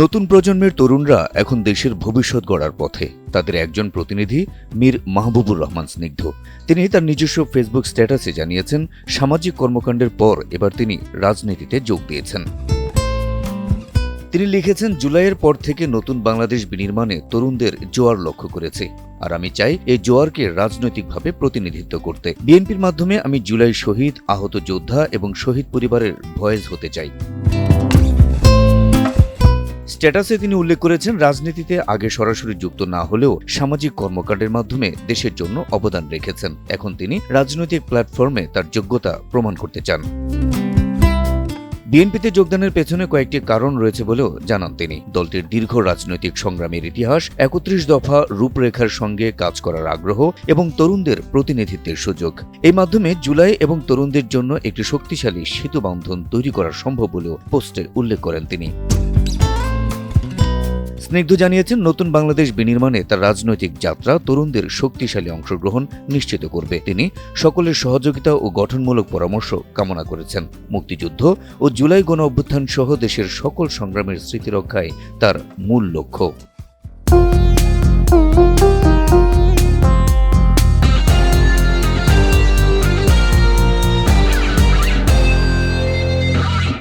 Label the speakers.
Speaker 1: নতুন প্রজন্মের তরুণরা এখন দেশের ভবিষ্যৎ গড়ার পথে। তাদের একজন প্রতিনিধি মীর মাহবুবুর রহমান স্নিগ্ধ। তিনি তার নিজস্ব ফেসবুক স্ট্যাটাসে জানিয়েছেন, সামাজিক কর্মকাণ্ডের পর এবার তিনি রাজনীতিতে যোগ দিয়েছেন। তিনি লিখেছেন, জুলাইয়ের পর থেকে নতুন বাংলাদেশ বিনির্মাণে তরুণদের জোয়ার লক্ষ্য করেছে। আর আমি চাই এই জোয়ারকে রাজনৈতিকভাবে প্রতিনিধিত্ব করতে। বিএনপির মাধ্যমে আমি জুলাই শহীদ, আহত যোদ্ধা এবং শহীদ পরিবারের ভয়েস হতে চাই। স্ট্যাটাসে তিনি উল্লেখ করেছেন, রাজনীতিতে আগে সরাসরি যুক্ত না হলেও সামাজিক কর্মকাণ্ডের মাধ্যমে দেশের জন্য অবদান রেখেছেন। এখন তিনি রাজনৈতিক প্ল্যাটফর্মে তার যোগ্যতা প্রমাণ করতে চান। বিএনপিতে যোগদানের পেছনে কয়েকটি কারণ রয়েছে বলেও জানান তিনি। দলটির দীর্ঘ রাজনৈতিক সংগ্রামের ইতিহাস, একত্রিশ দফা রূপরেখার সঙ্গে কাজ করার আগ্রহ এবং তরুণদের প্রতিনিধিত্বের সুযোগ। এই মাধ্যমে জুলাই এবং তরুণদের জন্য একটি শক্তিশালী সেতুবন্ধন তৈরি করা সম্ভব বলেও পোস্টে উল্লেখ করেন তিনি। স্নিগ্ধ জানিয়েছেন, নতুন বাংলাদেশ বিনির্মাণে তার রাজনৈতিক যাত্রা তরুণদের শক্তিশালী অংশগ্রহণ নিশ্চিত করবে। তিনি সকলের সহযোগিতা ও গঠনমূলক পরামর্শ কামনা করেছেন। মুক্তিযুদ্ধ ও জুলাই গণ অভ্যুত্থান সহ দেশের সকল সংগ্রামের স্মৃতি রক্ষায় তার মূল লক্ষ্য।